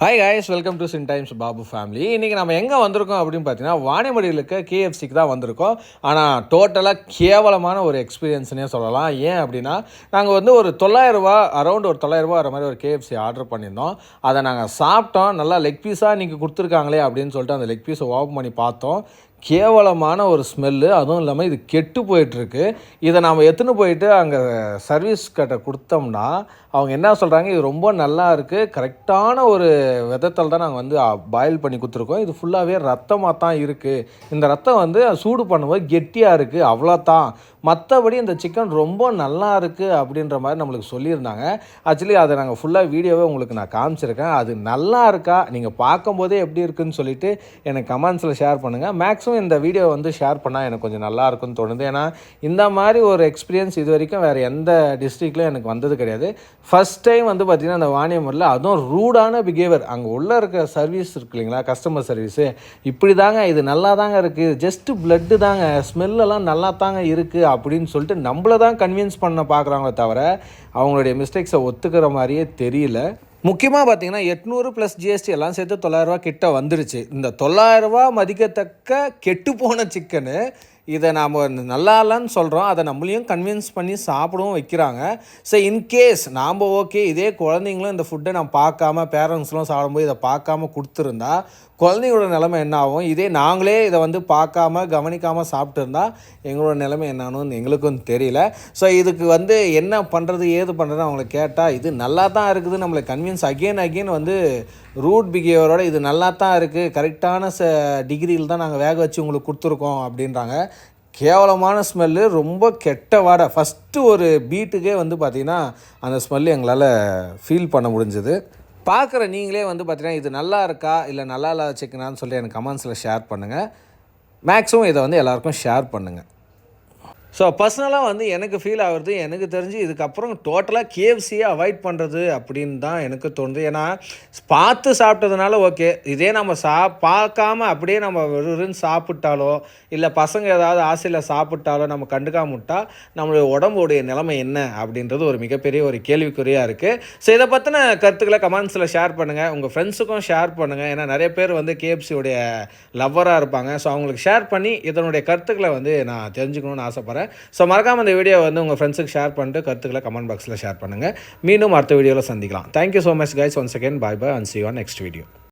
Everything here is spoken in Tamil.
Hi guys welcome to Chin Times Babu family இன்றைக்கி நம்ம எங்கே வந்திருக்கோம் அப்படின்னு பார்த்தீங்கன்னா வாணிமடியில் இருக்க கேஎஃப்சிக்கு தான் வந்திருக்கோம். ஆனால் டோட்டலாக கேவலமான ஒரு எக்ஸ்பீரியன்ஸ்னே சொல்லலாம். ஏன் அப்படின்னா நாங்கள் வந்து ஒரு தொள்ளாயிரரூபா அரௌண்ட் ஒரு தொள்ளாயிரரூபா வர மாதிரி ஒரு கேஎஃப்சி ஆர்டர் பண்ணியிருந்தோம். அதை நாங்கள் சாப்பிட்டோம். நல்லா லெக் பீஸாக இன்றைக்கி கொடுத்துருக்காங்களே அப்படின்னு சொல்லிட்டு அந்த லெக் பீஸை ஓப்பன் பண்ணி பார்த்தோம். கேவலமான ஒரு ஸ்மெல்லு அதுவும் இல்லாமல் இது கெட்டு போயிட்டுருக்கு. இதை நாம் எடுத்துன்னு போயிட்டு அங்கே சர்வீஸ் கட்டை கொடுத்தோம்னா அவங்க என்ன சொல்கிறாங்க இது ரொம்ப நல்லா இருக்குது கரெக்டான ஒரு விதத்தில் தான் நாங்கள் வந்து பாயில் பண்ணி கொடுத்துருக்கோம். இது ஃபுல்லாகவே ரத்தமாக தான் இருக்குது இந்த ரத்தம் வந்து சூடு பண்ணும்போது கெட்டியாக இருக்குது அவ்வளோ தான் மற்றபடி இந்த சிக்கன் ரொம்ப நல்லா இருக்குது அப்படின்ற மாதிரி நம்மளுக்கு சொல்லியிருந்தாங்க. ஆக்சுவலி அதை நாங்கள் ஃபுல்லாக வீடியோவே உங்களுக்கு நான் காமிச்சிருக்கேன். அது நல்லா இருக்கா? நீங்கள் பார்க்கும்போதே எப்படி இருக்குன்னு சொல்லிட்டு எனக்கு கமெண்ட்ஸில் ஷேர் பண்ணுங்கள் மேக்ஸிமம் இந்த வீடியோ வந்து ஷேர் பண்ணால் எனக்கு கொஞ்சம் நல்லா இருக்குன்னு தோணுது. ஏன்னா இந்த மாதிரி ஒரு எக்ஸ்பீரியன்ஸ் இது வரைக்கும் வேறு எந்த டிஸ்ட்ரிக்ட்லையும் எனக்கு வந்தது கிடையாது. ஃபஸ்ட் டைம் வந்து பார்த்திங்கன்னா அந்த வாணியமரில் அதுவும் ரூடான பிஹேவியர் அங்கே உள்ளே இருக்க சர்வீஸ் இருக்கு இல்லைங்களா? கஸ்டமர் சர்வீஸு இப்படி தாங்க இது நல்லா தாங்க இருக்குது ஜஸ்ட்டு பிளட்டு தாங்க. ஸ்மெல்லெல்லாம் நல்லா தாங்க இருக்குது அப்படின்னு சொல்லிட்டு நம்மளை தான் கன்வின்ஸ் பண்ண பார்க்குறாங்களே தவிர அவங்களுடைய மிஸ்டேக்ஸை ஒத்துக்கிற மாதிரியே தெரியல. முக்கியமாக பார்த்தீங்கன்னா எட்நூறு ப்ளஸ் ஜிஎஸ்டி எல்லாம் சேர்த்து தொள்ளாயிரரூவா கிட்ட வந்துருச்சு. இந்த தொள்ளாயிரரூவா மதிக்கத்தக்க கெட்டு போன சிக்கனு இதை நாம் நல்லா இல்லைன்னு சொல்கிறோம் அதை நம்மளையும் கன்வின்ஸ் பண்ணி சாப்பிடவும் வைக்கிறாங்க. ஸோ இன்கேஸ் நாம் ஓகே இதே குழந்தைங்களும் இந்த ஃபுட்டை நான் பார்க்காம பேரண்ட்ஸ்லாம் சாப்பிடும்போது இதை பார்க்காம கொடுத்துருந்தா குழந்தைங்களோட நிலைமை என்ன ஆகும்? இதே நாங்களே இதை வந்து பார்க்காம கவனிக்காமல் சாப்பிட்டுருந்தா எங்களோட நிலைமை என்னான்னு எங்களுக்கும் தெரியல. ஸோ இதுக்கு வந்து என்ன பண்ணுறது ஏது பண்ணுறது அவங்கள கேட்டால் இது நல்லா தான் இருக்குது. நம்மளை கன்வின்ஸ் அகெயின் அகெயின் வந்து ரூட் பிஹேவியரோட இது நல்லா தான் இருக்குது கரெக்டான ச டிகிரியில் தான் நாங்கள் வேக வச்சு உங்களுக்கு கொடுத்துருக்கோம் அப்படின்றாங்க. கேவலமான ஸ்மெல்லு ரொம்ப கெட்ட வாடை. ஃபஸ்ட்டு ஒரு பீட்டுக்கே வந்து பார்த்திங்கன்னா அந்த ஸ்மெல்லு எங்களால் ஃபீல் பண்ண முடிஞ்சது. பார்க்குற நீங்களே வந்து பார்த்திங்கன்னா இது நல்லா இருக்கா இல்லை நல்லா இல்லாத சிக்கனான்னு சொல்லி எனக்கு கமெண்ட்ஸில் ஷேர் பண்ணுங்கள் மேக்ஸிமம் இதை வந்து எல்லாருக்கும் ஷேர் பண்ணுங்கள் ஸோ பர்சனலாக வந்து எனக்கு ஃபீல் ஆகுறது எனக்கு தெரிஞ்சு இதுக்கப்புறம் டோட்டலாக கேஎஃப்சியை அவாய்ட் பண்ணுறது அப்படின்னு தான் எனக்கு தோணுது. ஏன்னா பார்த்து சாப்பிட்டதுனால ஓகே இதே நம்ம சா பார்க்காம அப்படியே நம்ம வெறுன்னு சாப்பிட்டாலோ இல்லை பசங்க ஏதாவது ஆசையில் சாப்பிட்டாலோ நம்ம கண்டுக்காம விட்டால் நம்மளுடைய உடம்புடைய நிலைமை என்ன அப்படின்றது ஒரு மிகப்பெரிய ஒரு கேள்விக்குறியாக இருக்குது ஸோ இதை பற்றின கருத்துக்களை கமெண்ட்ஸில் ஷேர் பண்ணுங்கள் உங்கள் ஃப்ரெண்ட்ஸுக்கும் ஷேர் பண்ணுங்கள் ஏன்னா நிறைய பேர் வந்து கேஎஃப்சியோடைய லவ்வராக இருப்பாங்க. ஸோ அவங்களுக்கு ஷேர் பண்ணி இதனுடைய கருத்துக்களை வந்து நான் தெரிஞ்சுக்கணும்னு ஆசைப்பட்றேன். ஸோ மறக்காமல் இந்த வீடியோ வந்து உங்கள் ஃப்ரெண்ட்ஸுக்கு ஷேர் பண்ணிட்டு கருத்துக்களை கமெண்ட் பாக்ஸில் ஷேர் பண்ணுங்கள் மீண்டும் அடுத்த வீடியோவில் சந்திக்கலாம். Thank you so much guys one second bye bye and see on next video